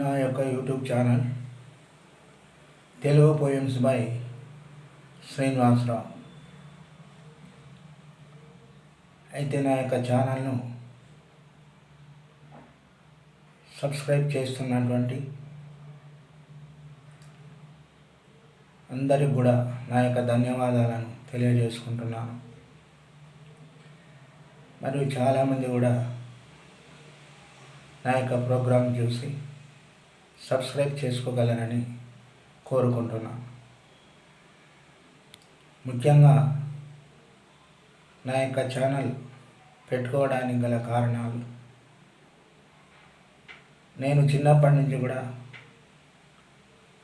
నా యొక్క YouTube channel Telugu poems by Srinivasarao. అయితే నా యొక్క ఛానల్ను సబ్స్క్రైబ్ చేస్తున్నటువంటి అందరికి కూడా నా యొక్క ధన్యవాదాలను తెలియజేసుకుంటున్నాను. మరియు చాలామంది కూడా నా యొక్క ప్రోగ్రాం చూసి సబ్స్క్రైబ్ చేసుకోగలరని కోరుకుంటున్నాను ముఖ్యంగా నా యొక్క ఛానల్ పెట్టుకోవడానికి గల కారణాలు. నేను చిన్నప్పటి నుంచి కూడా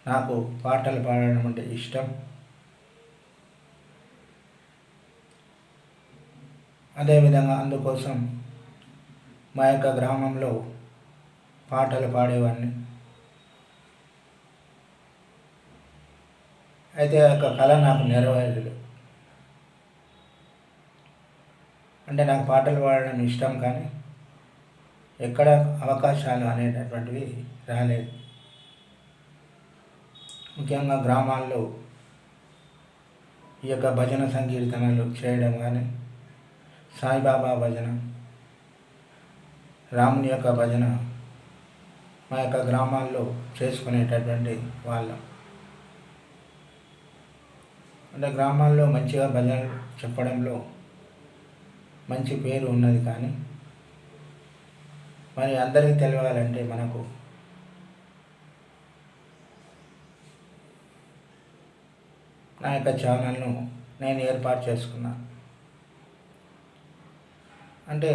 నాకు పాటలు పాడడం అంటే ఇష్టం. అదేవిధంగా అందుకోసం మా యొక్క గ్రామంలో పాటలు పాడేవాడిని అయితే ఆ యొక్క కళ నాకు నెరవేరలేదు. అంటే నాకు పాటలు పాడడం ఇష్టం కానీ ఎక్కడ అవకాశాలు అనేటటువంటివి రాలేదు. ముఖ్యంగా గ్రామాల్లో ఈ యొక్క భజన సంకీర్తనలు చేయడం కానీ సాయిబాబా భజన రాముని యొక్క భజన మా యొక్క గ్రామాల్లో చేసుకునేటటువంటి వాళ్ళం. అంటే గ్రామాల్లో మంచిగా భజనలు చెప్పడంలో మంచి పేరు ఉన్నది కానీ మరి అందరికీ తెలియాలంటే మనకు నా యొక్క ఛానల్ను నేను ఏర్పాటు చేసుకున్నాను అంటే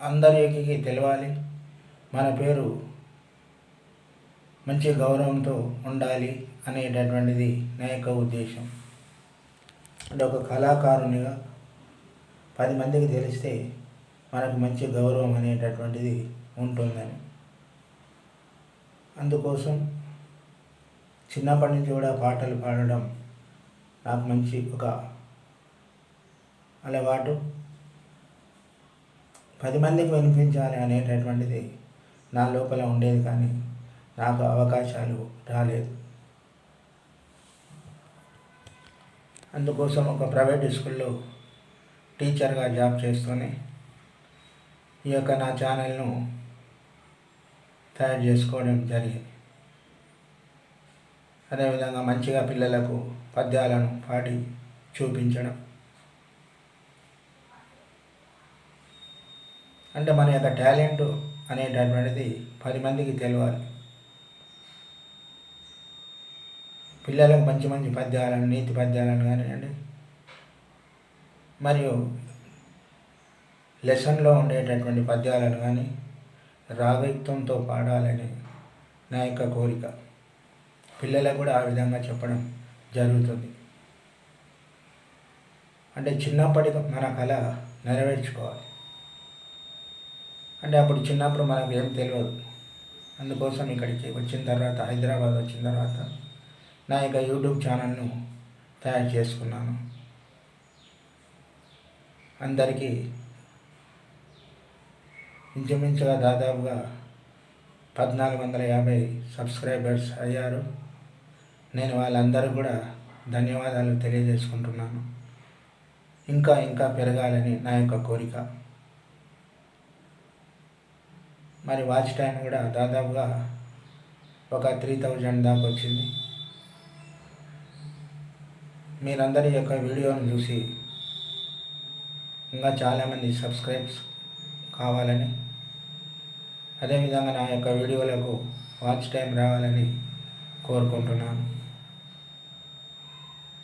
అందరికి తెలియాలి మన పేరు మంచి గౌరవంతో ఉండాలి అనేటటువంటిది నా యొక్క ఉద్దేశం. అంటే ఒక కళాకారునిగా పది మందికి తెలిస్తే మనకు మంచి గౌరవం అనేటటువంటిది ఉంటుందని. అందుకోసం చిన్నప్పటి నుంచి కూడా పాటలు పాడడం నాకు మంచి ఒక అలవాటు. పది మందికి వినిపించాలి అనేటటువంటిది నా లోపల ఉండేది కానీ నాకు అవకాశాలు రాలేదు. అందుకోసం ఒక ప్రైవేట్ స్కూల్లో టీచర్గా జాబ్ చేస్తూనే ఈ యొక్క నా ఛానల్ను తయారు చేసుకోవడం జరిగింది. అదేవిధంగా మంచిగా పిల్లలకు పద్యాలను పాడి చూపించడం. అంటే మన యొక్క టాలెంట్ అనేటటువంటిది పది మందికి తెలియాలి పిల్లలకు మంచి మంచి పద్యాలను నీతి పద్యాలను కానివ్వండి. మరియు లెసన్లో ఉండేటటువంటి పద్యాలను కానీ రాగయుక్తంతో పాడాలని నా యొక్క కోరిక. పిల్లలకు కూడా ఆ విధంగా చెప్పడం జరుగుతుంది. అంటే చిన్నప్పటి మన కళ నెరవేర్చుకోవాలి. అంటే అప్పుడు చిన్నప్పుడు మనకు ఏం తెలియదు. అందుకోసం ఇక్కడికి వచ్చిన తర్వాత హైదరాబాద్ వచ్చిన తర్వాత నా యొక్క యూట్యూబ్ ఛానల్ను తయారు చేసుకున్నాను. అందరికీ ఇంచుమించుగా దాదాపుగా పద్నాలుగు వందల యాభై సబ్స్క్రైబర్స్ అయ్యారు. నేను వాళ్ళందరూ కూడా ధన్యవాదాలు తెలియజేసుకుంటున్నాను. ఇంకా ఇంకా పెరగాలని నా యొక్క కోరిక. మరి వాచ్ టైం కూడా దాదాపుగా ఒక త్రీ థౌజండ్ దాకా వచ్చింది. మీరందరి యొక్క వీడియోను చూసి ఇంకా చాలామంది సబ్స్క్రైబ్స్ కావాలని అదేవిధంగా నా యొక్క వీడియోలకు వాచ్ టైం రావాలని కోరుకుంటున్నాను.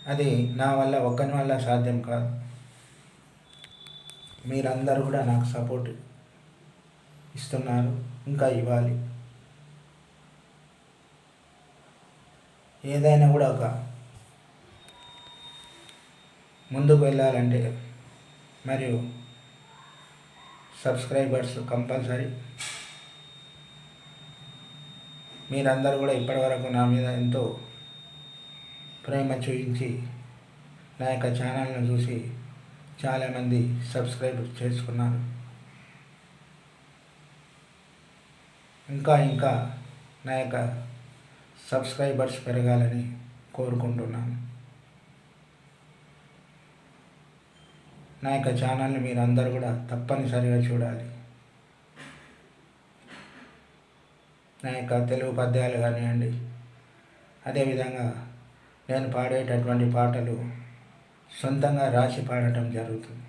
అది నా వల్ల ఒక్కని వల్ల సాధ్యం కాదు. మీరందరూ కూడా నాకు సపోర్ట్ ఇస్తున్నారు ఇంకా ఇవ్వాలి. ఏదైనా కూడా ఒక ముందుకు వెళ్ళాలంటే మరియు సబ్స్క్రైబర్స్ కంపల్సరీ. మీరందరూ కూడా ఇప్పటివరకు నా మీద ఎంతో ప్రేమ చూపించి నా యొక్క ఛానల్ను చూసి చాలామంది సబ్స్క్రైబ్ చేసుకున్నారు. ఇంకా ఇంకా నా యొక్క సబ్స్క్రైబర్స్ పెరగాలని కోరుకుంటున్నాను. నా యొక్క ఛానల్ని మీరు అందరూ కూడా తప్పనిసరిగా చూడాలి. నా యొక్క తెలుగు పద్యాలు కానివ్వండి అదేవిధంగా నేను పాడేటటువంటి పాటలు సొంతంగా రాసి పాడటం జరుగుతుంది.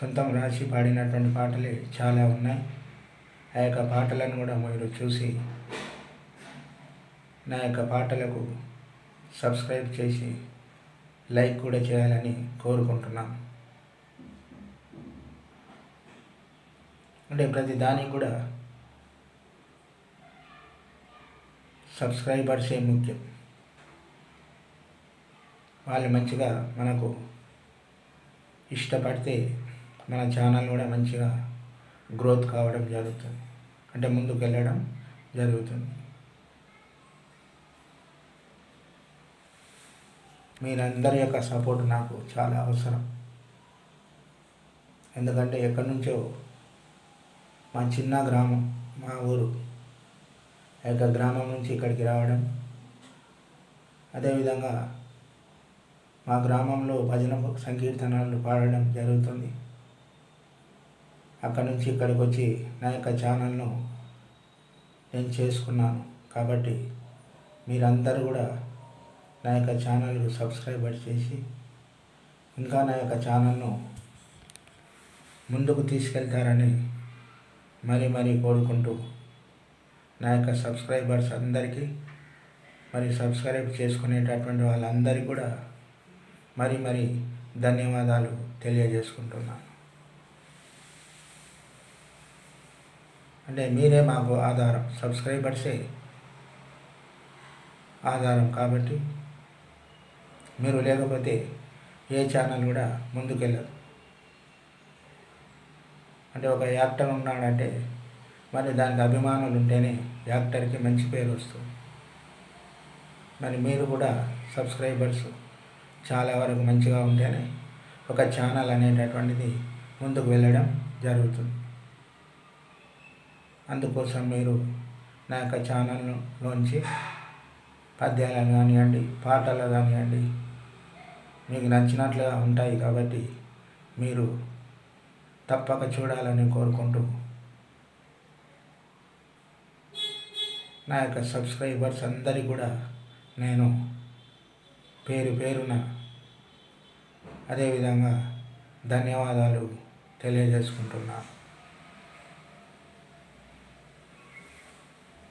సొంతం రాసి పాడినటువంటి పాటలే చాలా ఉన్నాయి. ఆ యొక్క పాటలను కూడా మీరు చూసి నా యొక్క పాటలకు సబ్స్క్రైబ్ చేసి లైక్ కూడా చేయాలని కోరుకుంటున్నాం. అంటే ప్రతి దానికి కూడా సబ్స్క్రైబర్సే ముఖ్యం. వాళ్ళు మంచిగా మనకు ఇష్టపడితే మన ఛానల్ కూడా మంచిగా గ్రోత్ కావడం జరుగుతుంది. అంటే ముందుకు వెళ్ళడం జరుగుతుంది. మీరందరి యొక్క సపోర్ట్ నాకు చాలా అవసరం. ఎందుకంటే ఎక్కడి నుంచో మా చిన్న గ్రామం మా ఊరు ఆ యొక్క గ్రామం నుంచి ఇక్కడికి రావడం. అదేవిధంగా మా గ్రామంలో భజన సంకీర్తనలు పాడడం జరుగుతుంది. అక్కడి నుంచి ఇక్కడికి వచ్చి నా యొక్క ఛానల్ను నేను చేసుకున్నాను. కాబట్టి మీరందరూ కూడా నా యొక్క ఛానల్కు సబ్స్క్రైబర్ చేసి ఇంకా నా యొక్క ఛానల్ను ముందుకు తీసుకెళ్తారని మరీ మరీ కోరుకుంటూ నా యొక్క సబ్స్క్రైబర్స్ అందరికీ మరి సబ్స్క్రైబ్ చేసుకునేటటువంటి వాళ్ళందరికీ కూడా మరి మరి ధన్యవాదాలు తెలియజేసుకుంటున్నాను. అంటే మీరే మాకు ఆధారం సబ్స్క్రైబర్సే ఆధారం కాబట్టి మీరు లేకపోతే ఏ ఛానల్ కూడా ముందుకెళ్ళదు. అంటే ఒక యాక్టర్ ఉన్నాడంటే మరి దానికి అభిమానులు ఉంటేనే యాక్టర్కి మంచి పేరు వస్తుంది. మరి మీరు కూడా సబ్స్క్రైబర్స్ చాలా వరకు మంచిగా ఉంటేనే ఒక ఛానల్ అనేటటువంటిది ముందుకు వెళ్ళడం జరుగుతుంది. అందుకోసం మీరు నా యొక్క ఛానల్లోంచి పద్యాలను కానివ్వండి పాటలు కానివ్వండి మీకు నచ్చినట్లుగా ఉంటాయి కాబట్టి మీరు తప్పక చూడాలని కోరుకుంటూ నా యొక్క సబ్స్క్రైబర్స్ అందరి కూడా నేను పేరు పేరున అదేవిధంగా ధన్యవాదాలు తెలియజేసుకుంటున్నాను.